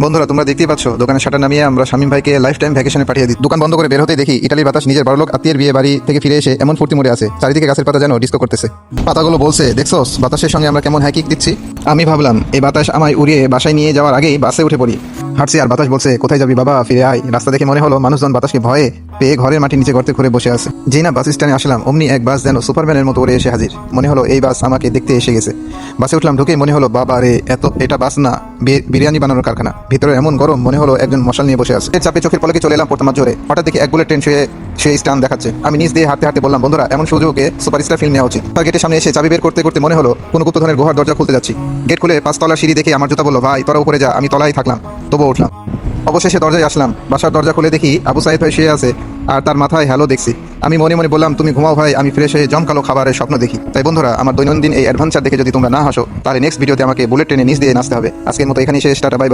বন্ধুরা, তোমরা দেখতেই পাচ্ছ দোকানে শাটার নামিয়ে আমরা স্বামী ভাইকে লাইফ টাইম ভ্যাকেশনে পাঠিয়ে দিই। দোকান বন্ধ করে বের হতে দেখি ইটালির বাতাস নিজের বড়লোক আত্মীয়ের বিয়ে বাড়ি থেকে ফিরে এসে এমন ফুর্তি মরে আছে, চারিদিকে গাছের পাতা যেন ডিস্কো করতেছে। পাতাগুলো বলছে, দেখছোস, বাতাসের সঙ্গে আমরা কেমন হ্যাকিক দিচ্ছি আমি ভাবলাম এই বাতাস আমায় উড়িয়ে বাসায় নিয়ে যাওয়ার আগেই বাসে উঠে পড়ি। হাঁটছি আর বাতাস বলছে, কোথায় যাবি বাবা? ফিরে আয়। রাস্তা দেখে মনে হলো, মানুষজন বাতাসকে ভয়ে পেয়ে ঘরের মাটি নিচে গর্তে ঘুরে বসে আছে। যেই না বাস স্ট্যান্ডে আসলাম, অমনি এক বাস যেন সুপারম্যানের মতো উড়ে এসে হাজির। মনে হলো, এই বাস আমাকে দেখতে এসে গেছে। বাসে উঠলাম ঢুকে মনে হলো, বাবা রে, এত, এটা বাস না। বিরিয়ানি বানানোর কারখানা। ভিতরে এমন গরম, মনে হলো একজন মশাল নিয়ে বসে আছে। চাপে চোখের পলকে চলে এলাম প্রথমার জোরে হঠাৎ দেখি এক বুলেট ট্রেন শুয়ে সেই স্টান দেখাচ্ছে। আমি নিজ দিয়ে হাঁটতে হাঁটতে বললাম, বন্ধুরা, এমন সুযোগে সুপারস্টার ফিল্ম নেওয়া উচিত। তার গেটের সামনে এসে চাবি বের করতে করতে মনে হলো, কোনো গুপ্তধনের গুহার দরজা খুলতে যাচ্ছি। গেট খুলে পাঁচতলা সিঁড়ি দেখে আমার জুতা বলল, ভাই, তোরা উপরে যা, আমি তলায় থাকলাম। তবুও উঠলাম। অবশেষে দরজায় আসলাম। বাসার দরজা খুলে দেখি আবু সাহেব ভাই শুয়ে আছে আর তার মাথায় হ্যালো দেখছি। আমি মনে মনে বললাম, তুমি ঘুমাও ভাই, আমি ফ্রেশ হয়ে জমকালো খাবারের স্বপ্ন দেখি। তাই বন্ধুরা, আমার দৈনন্দিন এই অ্যাডভেঞ্চার দেখে যদি তোমরা না হাসো, তাহলে নেক্সট ভিডিওতে আমাকে বুলেট ট্রেনে নিচ দিয়ে নাচতে হবে। আজকের মতো এখানে শেষ, টাটা বাই।